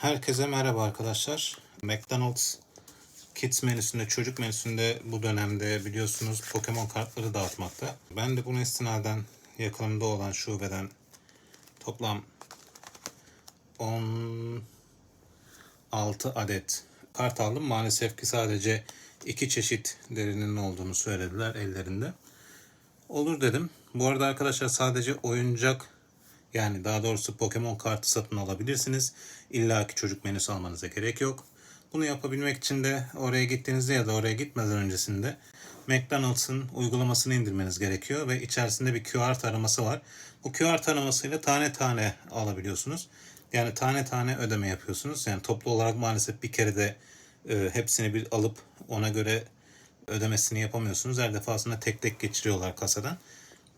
Herkese merhaba arkadaşlar. McDonald's Kids menüsünde, çocuk menüsünde bu dönemde biliyorsunuz Pokemon kartları dağıtmakta. Ben de buna istinaden yakınımda olan şubeden toplam 16 adet kart aldım. Maalesef ki sadece iki çeşit derinin olduğunu söylediler ellerinde. Olur dedim. Bu arada arkadaşlar sadece oyuncak yani daha doğrusu Pokemon kartı satın alabilirsiniz. İlla ki çocuk menüsü almanıza gerek yok. Bunu yapabilmek için de oraya gittiğinizde ya da oraya gitmeden öncesinde McDonald's'ın uygulamasını indirmeniz gerekiyor ve içerisinde bir QR taraması var. Bu QR taramasıyla tane tane alabiliyorsunuz. Yani tane tane ödeme yapıyorsunuz. Yani toplu olarak maalesef bir kere de e, hepsini bir alıp ona göre ödemesini yapamıyorsunuz. Her defasında tek tek geçiriyorlar kasadan.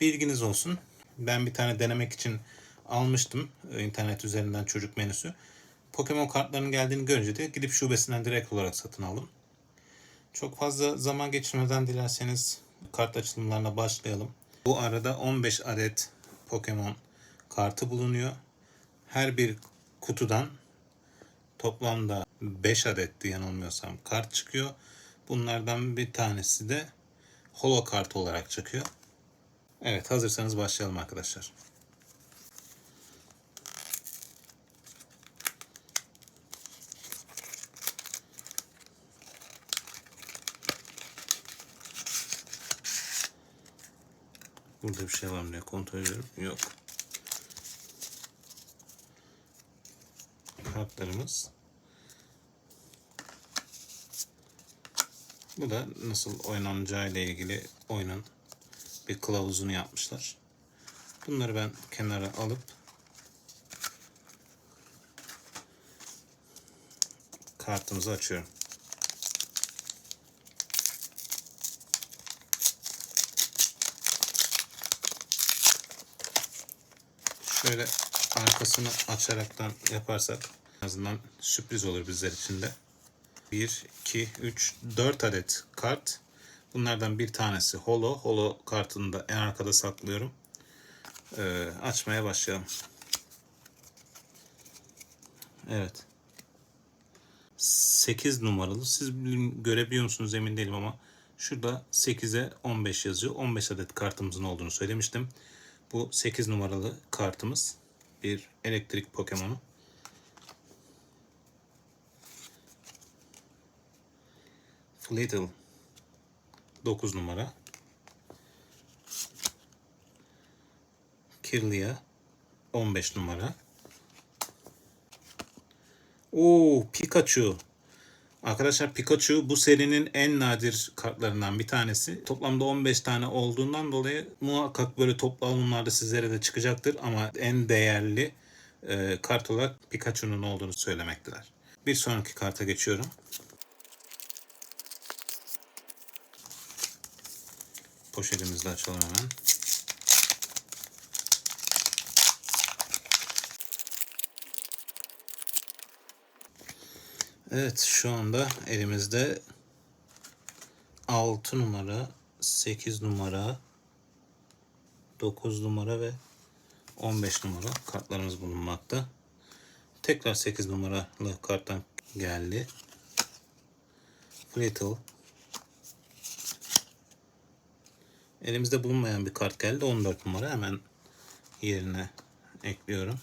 Bilginiz olsun. Ben bir tane denemek için almıştım e, internet üzerinden çocuk menüsü. Pokemon kartlarının geldiğini görünce de gidip şubesinden direkt olarak satın aldım. Çok fazla zaman geçirmeden dilerseniz kart açılımlarına başlayalım. Bu arada 15 adet Pokemon kartı bulunuyor. Her bir kutudan toplamda 5 adet yanılmıyorsam kart çıkıyor. Bunlardan bir tanesi de holo kart olarak çıkıyor. Evet hazırsanız başlayalım arkadaşlar. Burada bir şey var mı diye kontrol ediyorum. Yok. Kartlarımız. Bu da nasıl oynanacağı ile ilgili oyunun bir kılavuzunu yapmışlar. Bunları ben kenara alıp kartımızı açıyorum. Şöyle arkasını açaraktan yaparsak en azından sürpriz olur bizler için de. 1, 2, 3, 4 adet kart. Bunlardan bir tanesi holo. Holo kartını da en arkada saklıyorum. Ee, açmaya başlayalım. Evet. 8 numaralı. Siz görebiliyor musunuz emin değilim ama şurada 8'e 15 yazıyor. 15 adet kartımızın olduğunu söylemiştim. Bu 8 numaralı kartımız. Bir elektrik Pokemon'u. Flittle 9 numara. Kirlia 15 numara. Oo Pikachu. Arkadaşlar Pikachu bu serinin en nadir kartlarından bir tanesi. Toplamda 15 tane olduğundan dolayı muhakkak böyle toplu alımlarda sizlere de çıkacaktır. Ama en değerli e, kart olarak Pikachu'nun olduğunu söylemekteler. Bir sonraki karta geçiyorum. Poşetimizi de açalım hemen. Evet şu anda elimizde 6 numara, 8 numara, 9 numara ve 15 numara kartlarımız bulunmakta. Tekrar 8 numaralı karttan geldi. Little. Elimizde bulunmayan bir kart geldi. 14 numara hemen yerine ekliyorum.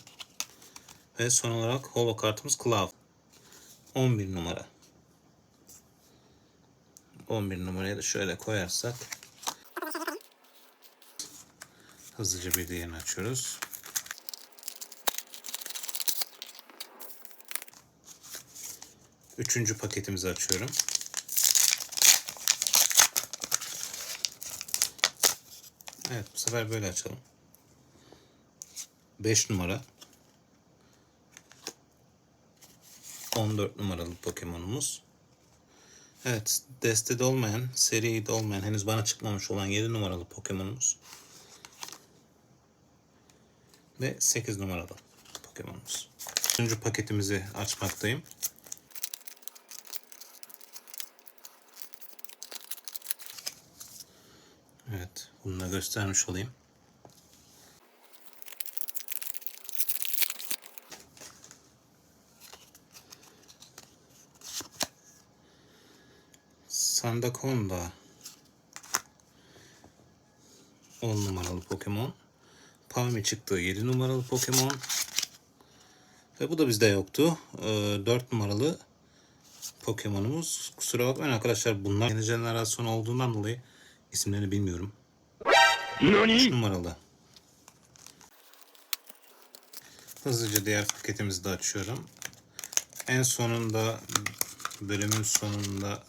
Ve son olarak holo kartımız Cloud. 11 numara. 11 numarayı da şöyle koyarsak hızlıca bir diğerini açıyoruz. Üçüncü paketimizi açıyorum. Evet bu sefer böyle açalım. 5 numara. 14 numaralı Pokemon'umuz. Evet, destede olmayan, seride olmayan, henüz bana çıkmamış olan 7 numaralı Pokemon'umuz. Ve 8 numaralı Pokemon'umuz. Üçüncü paketimizi açmaktayım. Evet, bunu da göstermiş olayım. Sandakonda 10 numaralı Pokemon. Pawmi çıktı 7 numaralı Pokemon. Ve bu da bizde yoktu. Ee, 4 numaralı Pokemon'umuz. Kusura bakmayın arkadaşlar bunlar yeni jenerasyon olduğundan dolayı isimlerini bilmiyorum. 3 numaralı. Hızlıca diğer paketimizi de açıyorum. En sonunda bölümün sonunda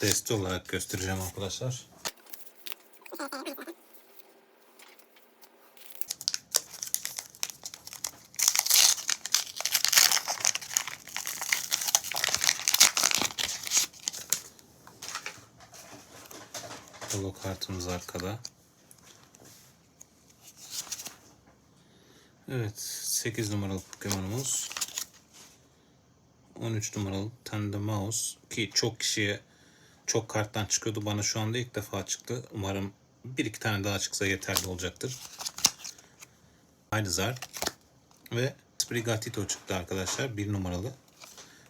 deste olarak göstereceğim arkadaşlar. Holo kartımız arkada. Evet, 8 numaralı Pokemon'umuz. 13 numaralı Tandem Mouse ki çok kişiye çok karttan çıkıyordu. Bana şu anda ilk defa çıktı. Umarım bir iki tane daha çıksa yeterli olacaktır. Aynı ve Sprigatito çıktı arkadaşlar. Bir numaralı.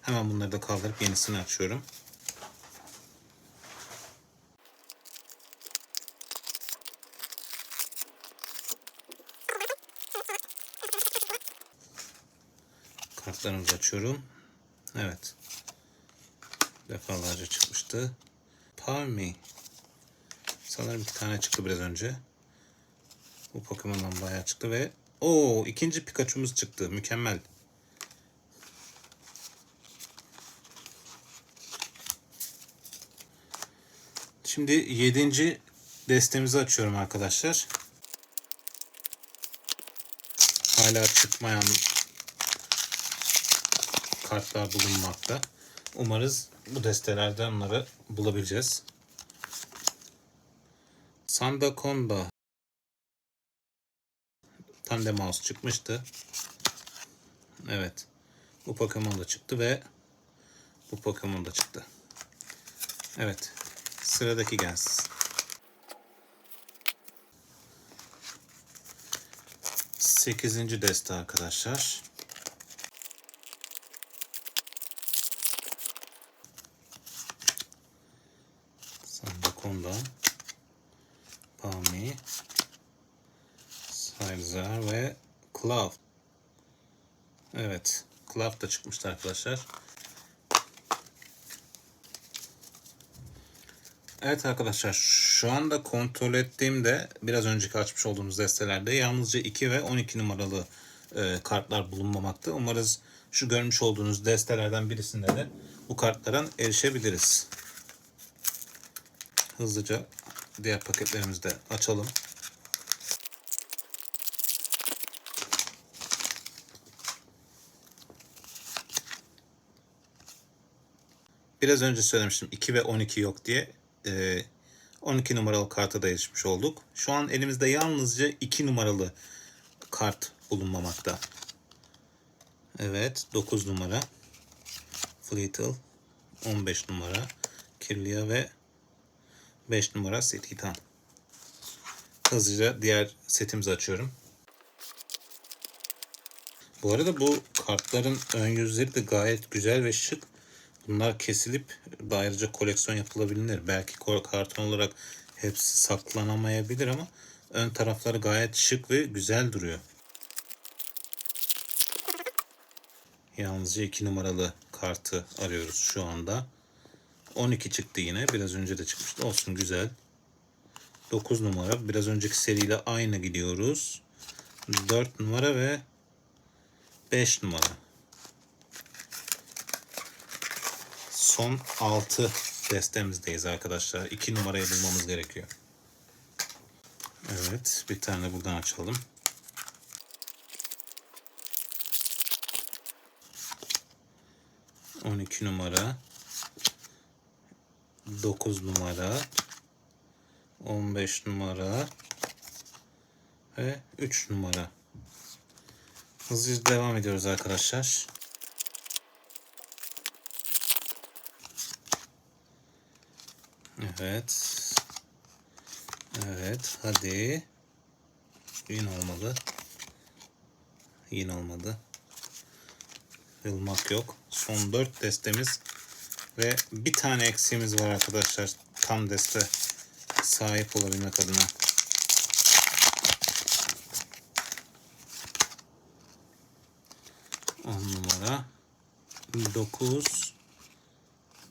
Hemen bunları da kaldırıp yenisini açıyorum. Kartlarımızı açıyorum. Evet. Defalarca çıkmıştı. Palmy. Sanırım bir tane çıktı biraz önce. Bu Pokemon'dan bayağı çıktı ve o ikinci Pikachu'muz çıktı. Mükemmel. Şimdi yedinci destemizi açıyorum arkadaşlar. Hala çıkmayan kartlar bulunmakta. Umarız bu destelerden onları bulabileceğiz. Sandakonda Tandem Mouse çıkmıştı. Evet. Bu Pokemon da çıktı ve bu Pokemon da çıktı. Evet. Sıradaki gelsin. Sekizinci deste arkadaşlar. Sandakonda Pami Sizer ve Cloud. Evet. Cloud da çıkmıştı arkadaşlar. Evet arkadaşlar şu anda kontrol ettiğimde biraz önceki açmış olduğumuz destelerde yalnızca 2 ve 12 numaralı e, kartlar bulunmamakta. Umarız şu görmüş olduğunuz destelerden birisinde de bu kartların erişebiliriz. Hızlıca diğer paketlerimizi de açalım. Biraz önce söylemiştim 2 ve 12 yok diye. Ee, 12 numaralı karta da erişmiş olduk. Şu an elimizde yalnızca 2 numaralı kart bulunmamakta. Evet 9 numara. Fleetle 15 numara. Kirlia ve 5 numara Setitan. Hızlıca diğer setimizi açıyorum. Bu arada bu kartların ön yüzleri de gayet güzel ve şık. Bunlar kesilip ayrıca koleksiyon yapılabilir. Belki karton olarak hepsi saklanamayabilir ama ön tarafları gayet şık ve güzel duruyor. Yalnızca 2 numaralı kartı arıyoruz şu anda. 12 çıktı yine. Biraz önce de çıkmıştı. Olsun güzel. 9 numara. Biraz önceki seriyle aynı gidiyoruz. 4 numara ve 5 numara. Son 6 destemizdeyiz arkadaşlar. 2 numarayı bulmamız gerekiyor. Evet. Bir tane buradan açalım. On iki numara. 9 numara 15 numara ve 3 numara. Hızlıca devam ediyoruz arkadaşlar. Evet. Evet. Hadi. Yine olmadı. Yine olmadı. Yılmak yok. Son 4 destemiz Ve bir tane eksiğimiz var arkadaşlar. Tam deste sahip olabilmek adına. On numara. 9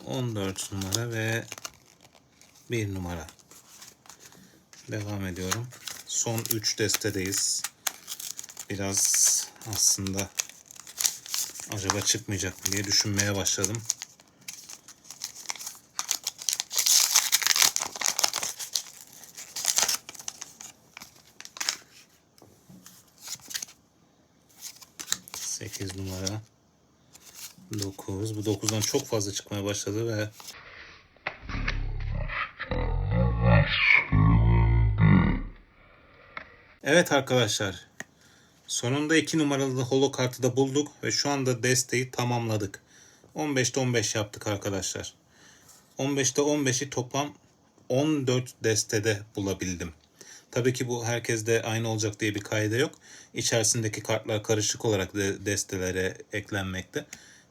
14 numara ve 1 numara. Devam ediyorum. Son 3 destedeyiz. Biraz aslında acaba çıkmayacak mı diye düşünmeye başladım. Sekiz numara. 9. Bu 9'dan çok fazla çıkmaya başladı ve Evet arkadaşlar. Sonunda 2 numaralı holo kartı da bulduk ve şu anda desteği tamamladık. 15'te 15 yaptık arkadaşlar. 15'te 15'i toplam 14 destede bulabildim. Tabii ki bu herkeste aynı olacak diye bir kaide yok. İçerisindeki kartlar karışık olarak de destelere eklenmekte.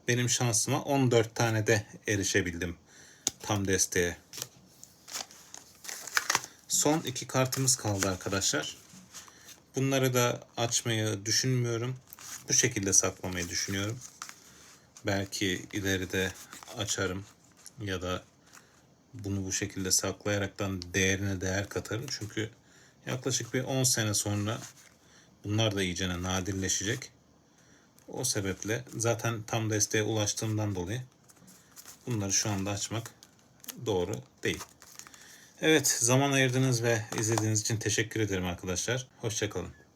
Benim şansıma 14 tane de erişebildim tam desteğe. Son iki kartımız kaldı arkadaşlar. Bunları da açmayı düşünmüyorum. Bu şekilde saklamayı düşünüyorum. Belki ileride açarım ya da bunu bu şekilde saklayaraktan değerine değer katarım. Çünkü yaklaşık bir 10 sene sonra bunlar da iyicene nadirleşecek. O sebeple zaten tam desteğe ulaştığımdan dolayı bunları şu anda açmak doğru değil. Evet zaman ayırdınız ve izlediğiniz için teşekkür ederim arkadaşlar. Hoşçakalın.